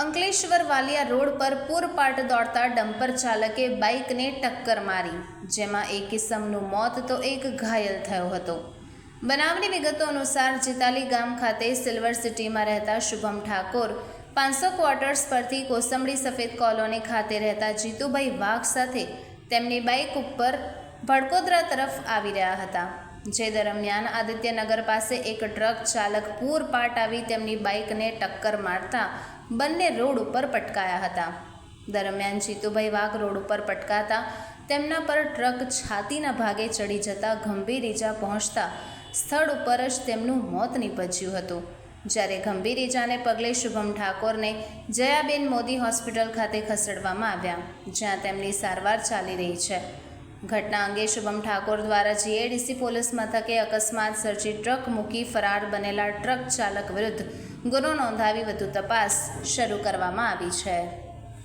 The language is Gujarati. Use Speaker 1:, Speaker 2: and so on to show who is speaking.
Speaker 1: અંકલેશ્વર વાલિયા રોડ પર પૂરપાટ દોડતા ડમ્પર ચાલકે બાઇકને ટક્કર મારી. જેમાં એક કિસ્મનું મોત તો એક ઘાયલ થયો હતો. બનાવની વિગતો અનુસાર જીતાલી ગામ ખાતે સિલ્વર સિટીમાં રહેતા શુભમ ઠાકોર પાંચસો ક્વાર્ટર્સ પરથી કોસંબડી સફેદ કોલોની ખાતે રહેતા જીતુભાઈ વાઘ સાથે તેમની બાઇક ઉપર ભડકોદરા તરફ આવી રહ્યા હતા. જે દરમિયાન આદિત્યનગર પાસે એક ટ્રક ચાલક પૂર પાટ આવી તેમની બાઇકને ટક્કર મારતા બંને રોડ ઉપર પટકાયા હતા. દરમિયાન જીતુભાઈ વાઘ રોડ ઉપર પટકાતા તેમના પર ટ્રક છાતીના ભાગે ચડી જતા ગંભીર ઈજા પહોંચતા સ્થળ ઉપર જ તેમનું મોત નીપજ્યું હતું. જ્યારે ગંભીર ઈજાને પગલે શુભમ ઠાકોરને જયાબેન મોદી હોસ્પિટલ ખાતે ખસેડવામાં આવ્યા, જ્યાં તેમની સારવાર ચાલી રહી છે. ઘટના અંગે શુભમ ઠાકોર દ્વારા જીએડીસી પોલીસ મથકે અકસ્માત સર્જી ટ્રક મૂકી ફરાર બનેલા ટ્રક ચાલક વિરુદ્ધ ગુનો નોંધાવી વધુ તપાસ શરૂ કરવામાં આવી છે.